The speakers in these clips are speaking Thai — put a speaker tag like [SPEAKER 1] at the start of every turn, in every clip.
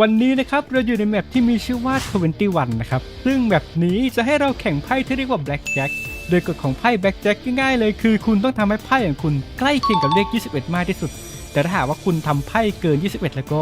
[SPEAKER 1] วันนี้นะครับเราอยู่ในแมปที่มีชื่อว่า 21 นะครับ ซึ่งแมปนี้จะให้เราแข่งไพ่ที่เรียกว่า Black Jack โดยกฎของไพ่ Black Jack ง่ายๆเลยคือคุณต้องทำให้ไพ่ของคุณใกล้เคียงกับเลข 21 มากที่สุด แต่ถ้าหากว่าคุณทำไพ่เกิน 21 แล้วก็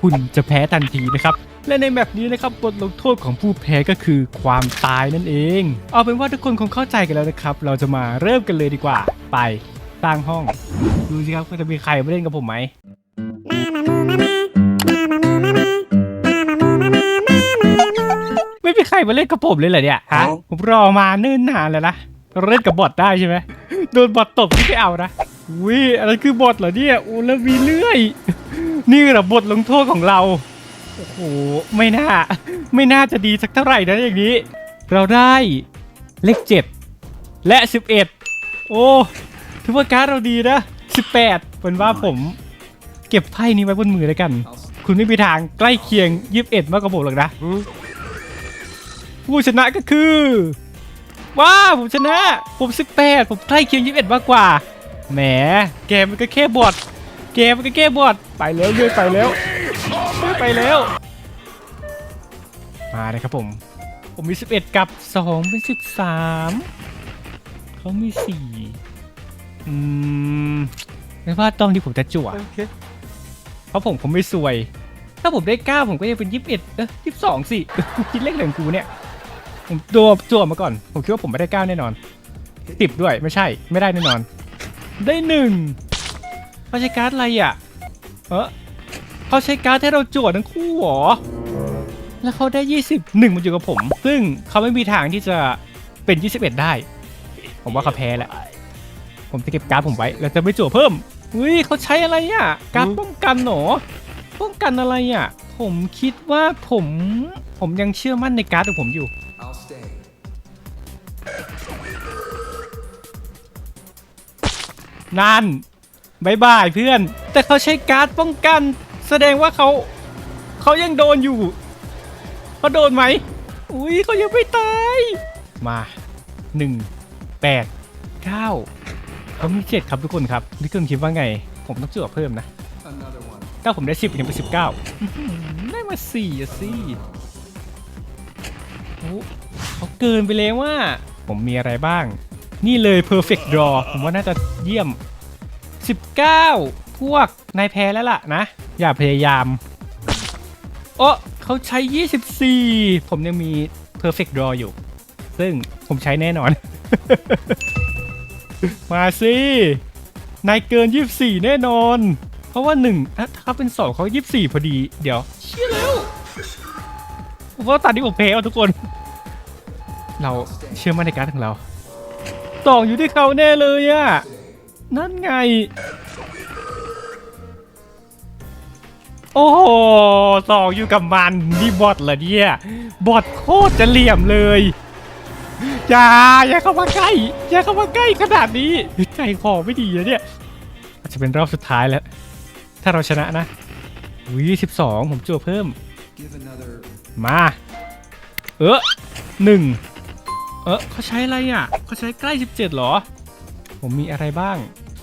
[SPEAKER 1] คุณจะแพ้ทันทีนะครับ และในแมปนี้นะครับบทลงโทษของผู้แพ้ก็คือความตายนั่นเอง เอาเป็นว่าทุกคนคงเข้าใจกันแล้วนะครับ เราจะมาเริ่มกันเลยดีกว่า ไปสร้างห้อง ดูสิครับว่าจะมีใครมาเล่นกับผมไหม รมาเล่นกับผมเลยเหรอเนี่ยฮะผมรอมาเนิ่นนานแล้วนะเราเล่นกับบอทได้ใช่ไหมโดนบอทตบที่ไม่เอานะวิอะไรคือบอทเหรอเนี่ยโอ้แล้วมีเลื่อย นี่เหรอบทลงโทษของเราโอ้โหไม่น่า ไม่น่าจะดีสักเท่าไหร่นะอย่างนี้ เราได้เลขเจ็ดและสิบเอ็ดโอ้ถือว่าการดเราดีนะสิบแปดเป็นว่าผมเก็บไพ่นี้ไว้บนมือแล้วกัน คุณไม่มีทางใกล้เคียงยี่สิบเอ็ดมากกว่าผมหรอกนะ ผู้ชนะก็คือ ว้าวผมชนะ ผมสิบแปดผมใกล้เคียงยี่สิบเอ็ดมากกว่า แหมแกมันก็แค่บอดแกมันก็แค่บอดไปแล้วเรื่อยไปแล้วเรื่อยไปแล้ว มาเลยครับผม ผมมี 11 กับ 2 เป็น 13 เขามี 4 อืมไม่ว่าต้องที่ผมจะจั่วเพราะผมผมไม่สวย ถ้าผมได้ 9 ผมก็จะเป็น 21 เออ22 สิกูคิดเลขอะไรของกูเนี่ย ผมจั่วจั่วมาก่อน ผมคิดว่าผมไม่ได้9แน่นอน10ด้วยไม่ใช่ไม่ได้แน่นอน ได้หนึ่งเขาใช้การ์ดอะไรอะ เออเขาใช้การ์ดให้เราจั่วทั้งคู่หรอ แล้วเขาได้ 20หนึ่งมันอยู่กับผม ซึ่งเขาไม่มีทางที่จะเป็น 21 ได้ ผมว่าเขาแพ้แหละ ผมจะเก็บการ์ดผมไว้แล้วจะไม่จั่วเพิ่มอุ้ยเขาใช้อะไรอะ การป้องกันหรอป้องกันอะไรอะ ผมคิดว่าผม ผมยังเชื่อมั่นในการ์ดของผมอยู่ นั่นบายบายเพื่อน แต่เขาใช้การ์ดป้องกัน แสดงว่าเขาเขายังโดนอยู่เขาโดนไหมอุ้ยเขายังไม่ตาย มาหนึ่งแปดเก้าเขามีเจ็ดครับทุกคนครับนี่คุณคิดว่าไง ผมต้องจั่วเพิ่มนะ
[SPEAKER 2] Another one.
[SPEAKER 1] ถ้าผมได้สิบยังเป็นสิบเก้าได้มาสี่อะสิโอ้เขาเกินไปเลยว่า ผมมีอะไรบ้าง นี่เลย perfect draw ผมว่าน่าจะเยี่ยม 19 พวกนายแพ้แล้วล่ะนะ อย่าพยายาม โอ้เขาใช้ 24 ผมยังมี perfect draw อยู่ ซึ่งผมใช้แน่นอน มาสินายเกิน 24 แน่นอน เพราะว่า 1 ถ้าถ้าเป็น 2เขา24 พอดี เดี๋ยว เชี่ยแล้วผมว่าตอนนี้ผมแพ้เอาทุกคน เราเชื่อมั่นในการของเรา ต่องอยู่ที่เขาแน่เลยอะนั่นไง โอ้โหสองอยู่กับมันนี่บอทเหรอเนี่ยบอทโคตรจะเหลี่ยมเลยอย่าอย่าเข้ามาใกล้อย่าเข้ามาใกล้ขนาดนี้ใจคอไม่ดีนะเนี่ยอาจจะเป็นรอบสุดท้ายแล้ว ถ้าเราชนะนะวิสิบสองผมจั่วเพิ่ม
[SPEAKER 2] Give another.
[SPEAKER 1] มา เออหนึ่ง เออเขาใช้อะไรอะเขาใช้ใกล้ 17เหรอ ผมมีอะไรบ้าง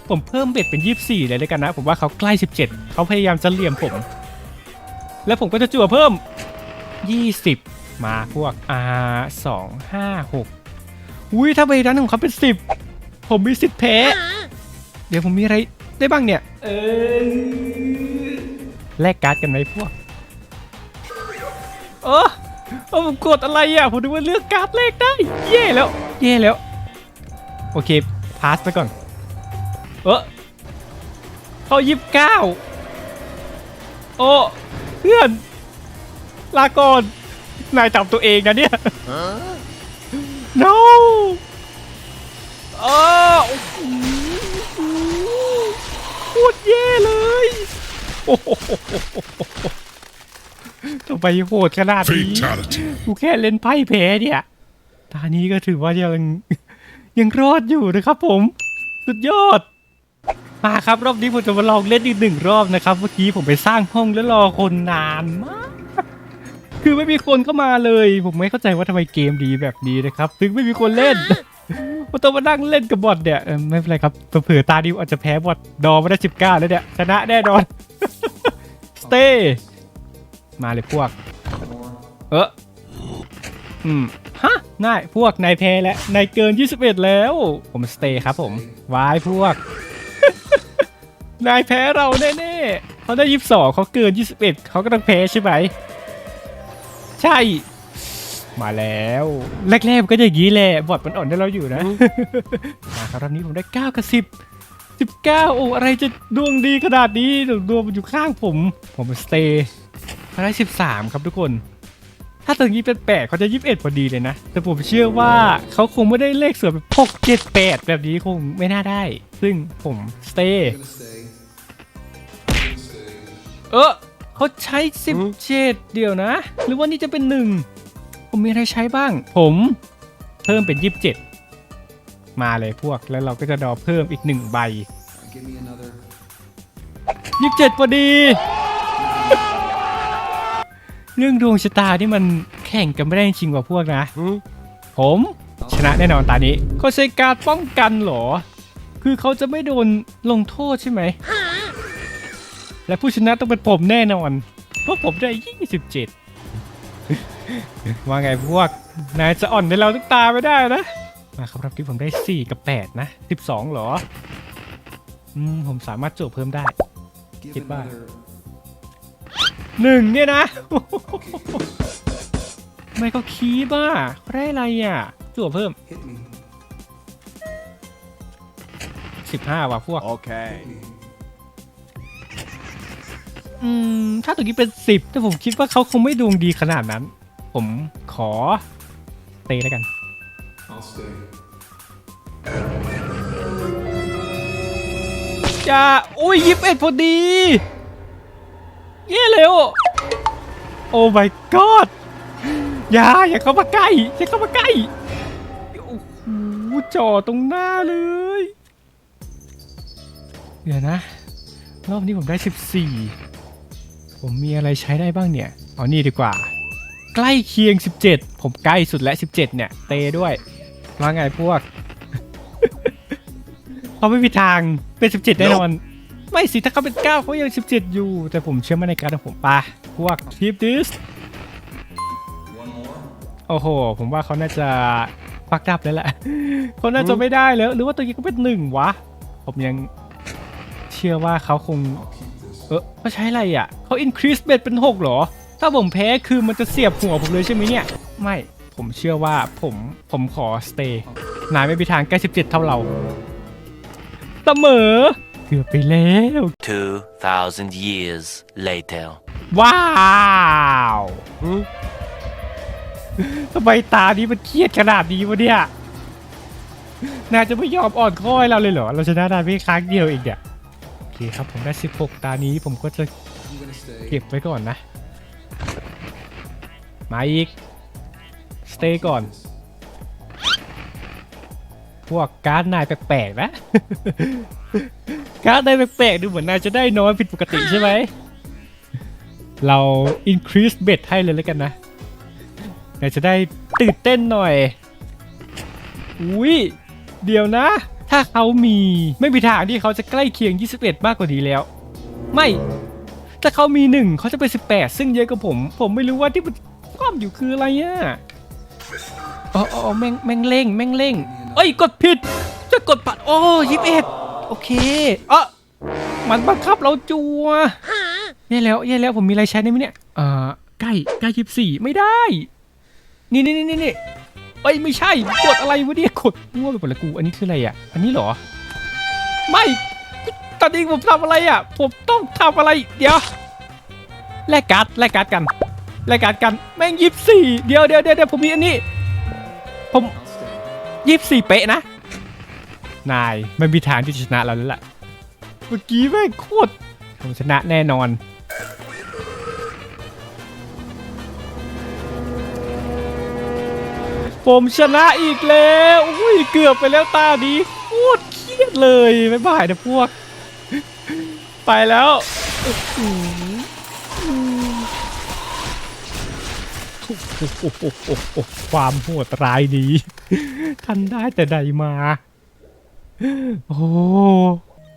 [SPEAKER 1] ผมเพิ่มเบ็ดเป็น 24 เลยแล้วกันนะ ผมว่าเขาใกล้ 17 เขาพยายามจะเหลี่ยมผม แล้วผมก็จะจั่วเพิ่ม 20 มาพวก R 2 5 6อุ้ยถ้าใบนั้นของเขาเป็น 10 ผมมีสิทธิ์แพ้ เดี๋ยวผมมีอะไรได้บ้างเนี่ยเออแลกการ์ดกันไหมพวกเออ เออผมกดอะไรอะผมนึกว่าเลือกการ์ดเลขได้ เย่แล้ว เย่แล้ว โอเค พาสไปก่อน เออเขายิบเก้าโอ้เพื่อน ลาก่อน นายจับตัวเองนะเนี่ย no เออโอ้โหโคตรเย่เลย โอ้โห ทำไมโหดขนาดนี้
[SPEAKER 3] Fatality.
[SPEAKER 1] กูแค่เล่นไพ่แพ้เนี่ยตานี้ก็ถือว่ายังยังรอดอยู่นะครับผม สุดยอด มาครับรอบนี้ผมจะมาลองเล่นอีกหนึ่งรอบนะครับ เมื่อกี้ผมไปสร้างห้องแล้วรอคนนานมาก คือไม่มีคนเข้ามาเลย ผมไม่เข้าใจว่าทำไมเกมดีแบบนี้นะครับ ถึงไม่มีคนเล่นผมต้องมานั่งเล่นกับบอทเนี่ยเออไม่เป็นไรครับเผื่อๆตาดิวอาจจะแพ้บอทดอมาได้สิบเก้าแล้วเนี่ยชนะแน่นอนสเตย์ มาเลยพวก เอออืมฮะนายพวกนายแพ้แล้วนายเกิน 21 แล้ว ผมสเตย์ครับผมวายพวก นายแพ้เราแน่ๆเขาได้ 22เขาเกิน 21เขาก็ต้องแพ้ใช่ไหมใช่ มาแล้วแรกๆมันก็อย่างนี้แหละบอดมันอ่อนได้เราอยู่นะมาครับรอบนี้ผมได้ 9 กับ 10 19โอ้อะไรจะดวงดีขนาดนี้ดวงมันอยู่ข้างผม ผมสเตย์ เขาได้ 13 ครับทุกคน ถ้าตรงนี้เป็นแปดเขาจะ21พอดีเลยนะ แต่ผมเชื่อว่าเขาคงไม่ได้เลขสวยแบบ6 7 8แบบนี้คงไม่น่าได้ ซึ่งผมสเตย์
[SPEAKER 2] Gonna stay.
[SPEAKER 1] เออเขาใช้17เดียวนะ หรือว่านี่จะเป็นหนึ่งผมมีอะไรใช้บ้าง ผมเพิ่มเป็น27มาเลยพวกแล้วเราก็จะดอเพิ่มอีกหนึ่งใบ27พอดี เรื่องดวงชะตาที่มันแข่งกันไม่ได้จริงๆว่ะพวกนะ ผมชนะแน่นอนตานี้เขาใช้การป้องกันเหรอ คือเขาจะไม่โดนลงโทษใช่ไหม และผู้ชนะต้องเป็นผมแน่นอน เพราะผมได้ 27 ว่าไงพวก นายจะอ่อนในเราทุกตาไม่ได้นะ มาครับรับที่ผมได้ 4 กับ 8 นะ 12เหรอ อืม ผมสามารถโจทย์เพิ่มได้
[SPEAKER 2] Give
[SPEAKER 1] Goodbye.
[SPEAKER 2] another.
[SPEAKER 1] หนึ่งเนี่ยนะไม่ก็คีบ้าเขาได้อะไรอะจั่วเพิ่ม
[SPEAKER 2] Hit me.
[SPEAKER 1] 15ว่ะพวก
[SPEAKER 3] Okay.
[SPEAKER 2] Hit me.
[SPEAKER 1] อืม ถ้าตัวนี้เป็น10แต่ผมคิดว่าเขาคงไม่ดวงดีขนาดนั้น ผมขอเตะแล้วกัน
[SPEAKER 2] I'll stay.
[SPEAKER 1] จะ อุ้ยยิบเอ็ดพอดี เย่เร็ว โอ้ my god อย่าอย่าเข้ามาใกล้อย่าเข้ามาใกล้โอ้โหจ่อตรงหน้าเลย เดี๋ยวนะ รอบนี้ผมได้ 14 ผมมีอะไรใช้ได้บ้างเนี่ย เอานี่ดีกว่า ใกล้เคียง 17 ผมใกล้สุดและ 17 เนี่ย เตด้วยว่าไงพวกเขาไม่มีทางเป็น 17 แน่นอน ไม่สิถ้าเขาเป็น 9 เขายัง 17 อยู่ แต่ผมเชื่อมั่นในการของผมปะพวกทีปดิสโอ้โห ผมว่าเขาน่าจะฟักดับแล้วแหละเขาน่าจะไม่ได้แล้ว หรือว่าตัวนี้ก็เป็นหนึ่งวะ ผมยังเชื่อว่าเขาคง เออเขาใช้อะไรอะ เขา increase bet เป็น6เหรอ ถ้าผมแพ้คือมันจะเสียบหัวผมเลยใช่ไหมเนี่ย ไม่ ผมเชื่อว่าผมผมขอ stay นายไม่มีทางใกล้17 เท่าเรา เสมอ เกือบไปแล้ว
[SPEAKER 4] 2,000 years later.
[SPEAKER 1] ว้าวทำไมตานี้มันเครียดขนาดนี้วะเนี่ยนายจะไม่ยอมอ่อนข้อยเราเลยเหรอ เราชนะนายเพียงครั้งเดียวเองเนี่ยโอเคครับผมได้ 16 ตานี้ผมก็จะ
[SPEAKER 2] I'm gonna stay.
[SPEAKER 1] เก็บไว้ก่อนนะ มาอีก สเตย์ก่อน พวกการ์ดนายแปลกๆนะ การ์ดนายแปลกๆดูเหมือนนายจะได้น้อยผิดปกติใช่ไหม เรา increase bet ให้เลยแล้วกันนะนายจะได้ตื่นเต้นหน่อย อุ้ยเดี๋ยวนะ ถ้าเขามีไม่มีทางที่เขาจะใกล้เคียง 21 มากกว่านี้แล้ว ไม่ถ้าเขามีหนึ่งเขาจะเป็นสิบแปดซึ่งเยอะกว่าผม ผมไม่รู้ว่าที่มันคว่ำอยู่คืออะไรอะอ๋ออ๋อแม่งแม่งเร่งแม่งเร่งเอ้ยกดผิดจะกดปัดโอ้ยี่สิบเอ็ด โอเคเออมันบังคับเราจัวแย่แล้วแย่แล้วผมมีอะไรใช้ได้ไหมเนี่ยเอ่อใกล้ใกล้ยีิบสี่ไม่ได้ นี่นี่นี่นี่เอ้ยไม่ใช่กดอะไรวะเนี่ยกดมั่วไปหมดลยกูอันนี้คืออะไรอะ อันนี้เหรอ ไม่ตอนนี้ผมทำอะไรอะ ผมต้องทำอะไร เดี๋ยวแลกการ์ดแลกการ์ดกันแลกการ์ดกันแม่งยี่สี่เดี๋ยวเดี๋ยวเดี๋ยวผมมีอันนี้ ผมยี่สี่เป๊ะนะ นายไม่มีทางที่จะชนะเราแล้วล่ะ เมื่อกี้แม่งโคตรผมชนะแน่นอน ผมชนะอีกแล้วอุ้ยเกือบไปแล้วตาดีโคตรเครียดเลยบ๊ายบายนะพวก ไปแล้วอื้อหืออืมหโอ้โหโอ้โหความโหดร้ายนี้ทันได้แต่ใดมา โอ้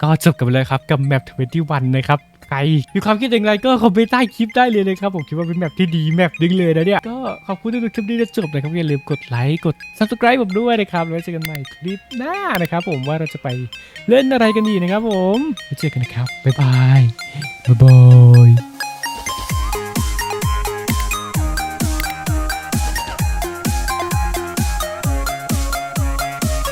[SPEAKER 1] ก็จบกันไปเลยครับกับแมป21นะครับใครมีความคิดอย่างไรก็คอมเมนต์ใต้คลิปได้เลยนะครับผมคิดว่าเป็นแมปที่ดีแมปดึงเลยนะเนี่ยก็ขอบคุณที่ดูคลิปนี้จนจบนะครับอย่าลืมกดไลค์กด subscribe ผมด้วยนะครับแล้วเจอกันใหม่คลิปหน้านะครับผมว่าเราจะไปเล่นอะไรกันดีนะครับผมไว้เจอกันนะครับบ๊ายบายบ๊ายบาย